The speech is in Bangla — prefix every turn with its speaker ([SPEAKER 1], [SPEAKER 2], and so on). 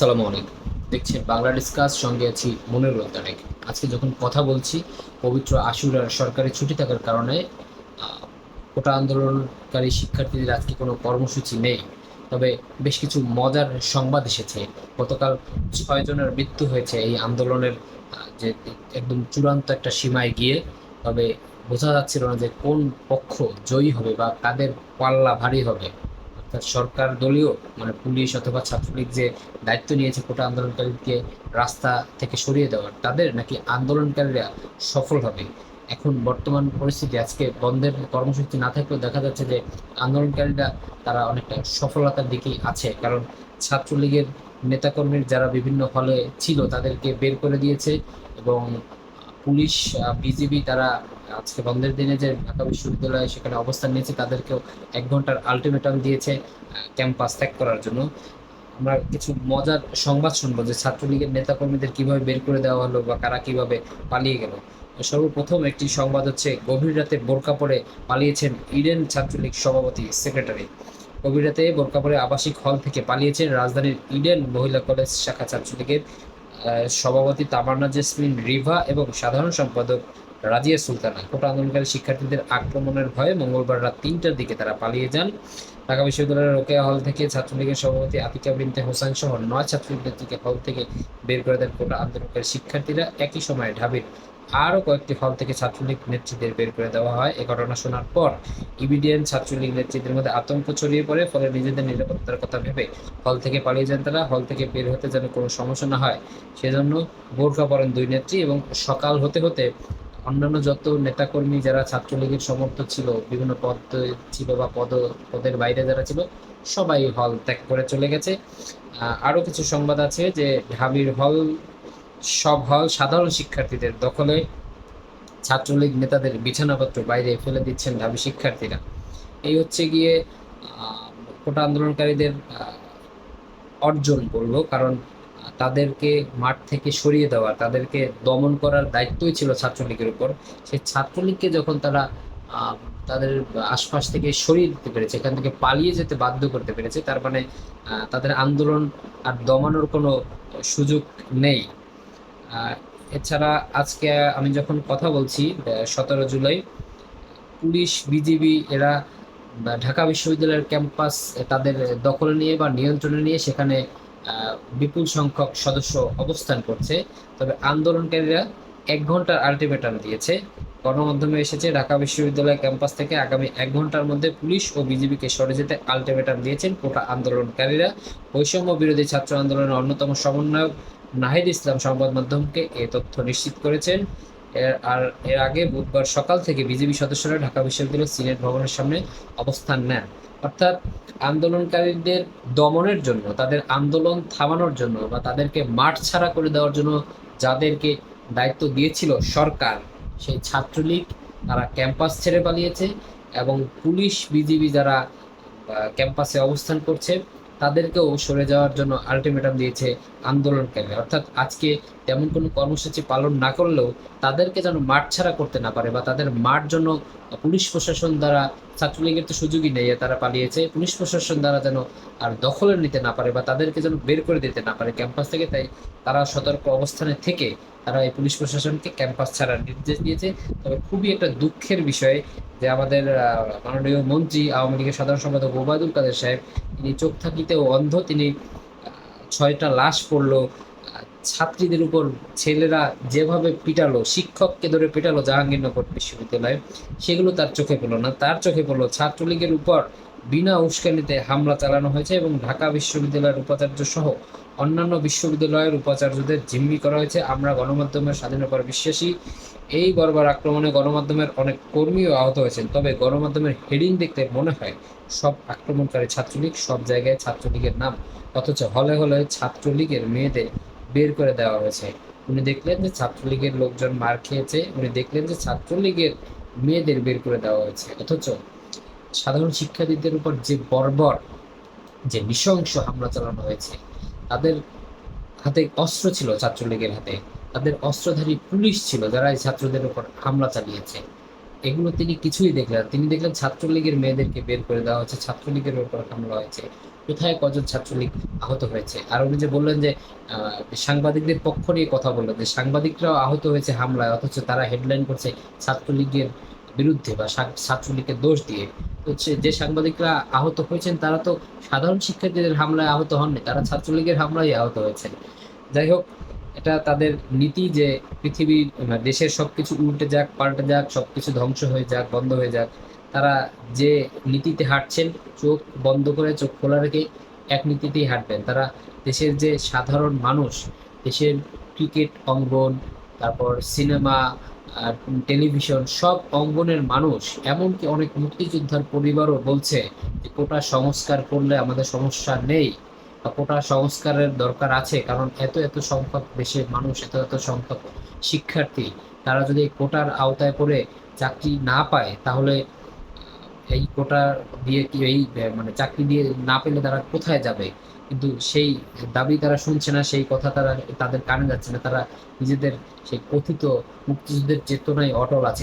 [SPEAKER 1] আসসালামু আলাইকুম। দেখছেন বাংলা ডিসকাস, সঙ্গে আছি মনের রোদ্দারেক আজকে যখন কথা বলছি, পবিত্র আশুরার সরকারি ছুটি থাকার কারণে কোটা আন্দোলনকারী শিক্ষার্থীদের আজকে কোনো কর্মসূচি নেই। তবে বেশ কিছু মজার সংবাদ এসেছে। গতকাল ছয় জনের মৃত্যু হয়েছে এই আন্দোলনের যে একদম চূড়ান্ত একটা সীমায় গিয়ে। তবে বোঝা যাচ্ছিল না যে কোন পক্ষ জয়ী হবে বা কাদের পাল্লা ভারী হবে। সরকার দলীয় মানে পুলিশ অথবা ছাত্রলীগ যে দায়িত্ব নিয়েছে কোটা আন্দোলনকারীকে রাস্তা থেকে সরিয়ে দেওয়ার, তাদের নাকি আন্দোলনকারীরা সফল হবে? এখন বর্তমান পরিস্থিতি, আজকে বন্ধের কর্মসূচি না থাকলেও দেখা যাচ্ছে যে আন্দোলনকারীরা তারা অনেকটা সফলতার দিকেই আছে। কারণ ছাত্রলীগের নেতাকর্মীর যারা বিভিন্ন হলে ছিল, তাদেরকে বের করে দিয়েছে এবং পুলিশ বিজিবি তারা আজকে বন্ধের দিনে যে ঢাকা বিশ্ববিদ্যালয়ে সেখানে অবস্থান নিয়েছে, তাদেরকেও এক ঘণ্টার আলটিমেটাম দিয়েছে ক্যাম্পাস ত্যাগ করার জন্য। আমরা কিছু মজার সংবাদ শুনব যে ছাত্রলীগের নেতাকর্মীদের কীভাবে বের করে দেওয়া হলো বা কারা কীভাবে পালিয়ে গেল। সর্বপ্রথম একটি সংবাদ হচ্ছে, গভীর রাতে বোরকা পরে পালিয়েছেন ইডেন ছাত্রলীগ সভাপতি, সেক্রেটারি। গভীর রাতে বোরকা পরে আবাসিক হল থেকে পালিয়েছেন রাজধানীর ইডেন মহিলা কলেজ শাখা ছাত্রলীগের সভাপতি তামান্না জেসমিন রিভা এবং সাধারণ সম্পাদক রাজিয়া সুলতানা। কোটা আন্দোলনকারী শিক্ষার্থীদের আক্রমণের ভয়ে মঙ্গলবার রাত তিনটার দিকে তারা পালিয়ে যান। ঢাকা বিশ্ববিদ্যালয়ের রোকেয়া হল থেকে ছাত্রলীগের সভাপতি আতিকা বিনতে হোসেন সহ নয় ছাত্রলীগকে হল থেকে বের করে দেন কোটা আন্দোলনকারী শিক্ষার্থীরা। একই সময়ে ঢাবির আরও কয়েকটি হল থেকে ছাত্রলীগ নেতৃত্বের বের করে দেওয়া হয়। এ ঘটনা শোনার পর ইবিডিএন ছাত্রলীগ নেতৃত্বের মধ্যে আতঙ্ক ছড়িয়ে পড়ে, ফলে নিজেদের নিরাপত্তার কথা ভেবে হল থেকে পালিয়ে যান তারা। হল থেকে বের হতে যেন কোনো সমস্যা না হয়, সেজন্য বোরকা পরেন দুই নেত্রী এবং সকাল হতে হতে অন্যান্য যত নেতাকর্মী যারা ছাত্রলীগের সমর্থক ছিল, বিভিন্ন পদ ছিল বা পদ, পদের বাইরে যারা ছিল, সবাই হল ত্যাগ করে চলে গেছে। আরও কিছু সংবাদ আছে যে ঢাবির হল সব হল সাধারণ শিক্ষার্থীদের দখলে ছাত্রলীগ নেতাদের বিছানাপত্র বাইরে ফেলে দিচ্ছেন ঢাবি শিক্ষার্থীরা। এই হচ্ছে গিয়ে কোটা আন্দোলনকারীদের অর্জন বলব কারণ তাদেরকে মাঠ থেকে সরিয়ে দেওয়া, তাদেরকে দমন করার দায়িত্বই ছিল ছাত্রলীগের উপর। সেই ছাত্রলীগকে যখন তারা তাদের আশপাশ থেকে সরিয়ে দিতে পেরেছে, এখান থেকে পালিয়ে যেতে বাধ্য করতে পেরেছে, তার মানে তাদের আন্দোলন আর দমানোর কোনো সুযোগ নেই। এছাড়া আজকে আমি যখন কথা বলছি সতেরো জুলাই, পুলিশ, বিজিবি এরা ঢাকা বিশ্ববিদ্যালয়ের ক্যাম্পাস তাদের দখলে নিয়ে বা নিয়ন্ত্রণে নিয়ে সেখানে বিপুল সংখ্যক সদস্য অবস্থান করছে। তবে আন্দোলনকারীরা এক ঘণ্টার আলটিমেটাম দিয়েছে। গণমাধ্যমে এসেছে, ঢাকা বিশ্ববিদ্যালয় ক্যাম্পাস থেকে আগামী এক ঘণ্টার মধ্যে পুলিশ ও বিজিবিকে সরে যেতে আলটিমেটাম দিয়েছেন কোটা আন্দোলনকারীরা। বৈষম্য বিরোধী ছাত্র আন্দোলনের অন্যতম সমন্বয়ক নাহিদ ইসলাম সংবাদ মাধ্যমকে এ তথ্য নিশ্চিত করেছেন। এর, আর এর আগে বুধবার সকাল থেকে বিজেপি সদস্যরা ঢাকা বিশ্ববিদ্যালয়ের সিনেট ভবনের সামনে অবস্থান নেন। অর্থাৎ আন্দোলনকারীদের দমনের জন্য, তাদের আন্দোলন থামানোর জন্য বা তাদেরকে মাঠ ছাড়া করে দেওয়ার জন্য যাদেরকে দায়িত্ব দিয়েছিল সরকার, সেই ছাত্রলীগ তারা ক্যাম্পাস ছেড়ে পালিয়েছে এবং পুলিশ, বিজিবি যারা ক্যাম্পাসে অবস্থান করছে তাদেরকেও সরে যাওয়ার জন্য আলটিমেটাম দিয়েছে আন্দোলনকারী অর্থাৎ আজকে তেমন কোনো কর্মসূচি পালন না করলেও তাদেরকে যেন মাঠ ছাড়া করতে না পারে বা তাদের মাঠ জন্য পুলিশ প্রশাসন দ্বারা ছাত্রলীগের তো সুযোগই নেই তারা পালিয়েছে, পুলিশ প্রশাসন দ্বারা যেন আর দখলে নিতে না পারে বা তাদেরকে যেন বের করে দিতে না পারে ক্যাম্পাস থেকে, তাই তারা সতর্ক অবস্থানে থেকে তারা এই পুলিশ প্রশাসনকে ক্যাম্পাস ছাড়ার নির্দেশ দিয়েছে। তবে খুবই একটা দুঃখের বিষয় যে আমাদের মাননীয় মন্ত্রী, আওয়ামী লীগের সাধারণ সম্পাদক ওবায়দুল কাদের সাহেব, তিনি চোখ থাকিতেও অন্ধ, তিনি ছয়টা লাশ পড়ল ছাত্রীদের উপর ছেলেরা যেভাবে পিটালো, শিক্ষককে ধরে পিটালো জাহাঙ্গীরনগর বিশ্ববিদ্যালয়ে, সেগুলো তার চোখে পড়ল না। তার চোখে পড়ল ছাত্রলীগের উপর বিনা উস্কানিতে হামলা চালানো হয়েছে এবং ঢাকা বিশ্ববিদ্যালয়ের উপাচার্য সহ অন্যান্য বিশ্ববিদ্যালয়ের উপাচার্যদের জিম্মি করা হয়েছে। আমরা গণমাধ্যমের স্বাধীনতার বিশ্বাসী। এই বর্বর আক্রমণে গণমাধ্যমের অনেক কর্মীও আহত হয়েছেন। তবে গণমাধ্যমের হেডিং দেখতে মনে হয় সব আক্রমণকারী ছাত্রলীগ, সব জায়গায় ছাত্রলীগের নাম। অথচ হলে হলে ছাত্রলীগের মেয়েদের বের করে দেওয়া হয়েছে। উনি দেখলেন যে ছাত্রলীগের লোকজন মার খেয়েছে, উনি দেখলেন যে ছাত্রলীগের মেয়েদের বের করে দেওয়া হয়েছে। অথচ সাধারণ শিক্ষার্থীদের উপর যে বর্বর, যে নৃশংস হামলা চালানো হয়েছে, তাদের হাতে অস্ত্র ছিল ছাত্রলীগের হাতে। তাদের অস্ত্রধারী পুলিশ ছিল যারা এই ছাত্রদের উপর হামলা চালিয়েছে। এগুলো তিনি কিছুই দেখলেন তিনি দেখলেন ছাত্রলীগের মেয়েদেরকে বের করে দেওয়া হচ্ছে ছাত্রলীগের ওপর হামলা হয়েছে। কোথায় কজন ছাত্রলীগ আহত হয়েছে? আর উনি যে বললেন যে সাংবাদিকদের পক্ষ নিয়ে কথা বললেন যে, সাংবাদিকরাও আহত হয়েছে হামলায়, অথচ তারা হেডলাইন করছে ছাত্রলীগের বিরুদ্ধে বা ছাত্রলীগের দোষ দিয়ে। হচ্ছে যে সাংবাদিকরা আহত হয়েছেন, তারা তো সাধারণ শিক্ষার্থীদের হামলায় আহত হননি, তারা ছাত্রলীগের হামলায় আহত হয়েছেন। যাই হোক এটা তাদের নীতি যে পৃথিবীর দেশের সবকিছু উল্টে যাক, পাল্টে যাক, সবকিছু ধ্বংস হয়ে যাক, বন্ধ হয়ে যাক। তারা যে নীতিতে হাঁটছেন, চোখ বন্ধ করে, চোখ খোলা রেখে এক নীতিতেই হাঁটবেন। তারা দেশের যে সাধারণ মানুষ, দেশের ক্রিকেট অঙ্গন, তারপর সিনেমা, আর টেলিভিশন, সব অঙ্গনের মানুষ, এমনকি অনেক মুক্তিযোদ্ধার পরিবারও বলছে যে কোটা সংস্কার করলে আমাদের সমস্যা নেই। কোটা সংস্কারের দরকার আছে? কারণ এত এত সংখ্যক দেশের মানুষ, এত এত সংখ্যক শিক্ষার্থী, তারা যদি কোটার আওতায় পড়ে চাকরি না পায়, তাহলে এই কোটা দিয়ে কি, এই মানে চাকরি দিয়ে না পেলে তারা কোথায় যাবে? কিন্তু সেই দাবি তারা শুনছে না, সেই কথা তারা, তাদের কানে যাচ্ছে না। তারা নিজেদের সেই কথিত মুক্তিযুদ্ধের চেতনায় অটল আছে।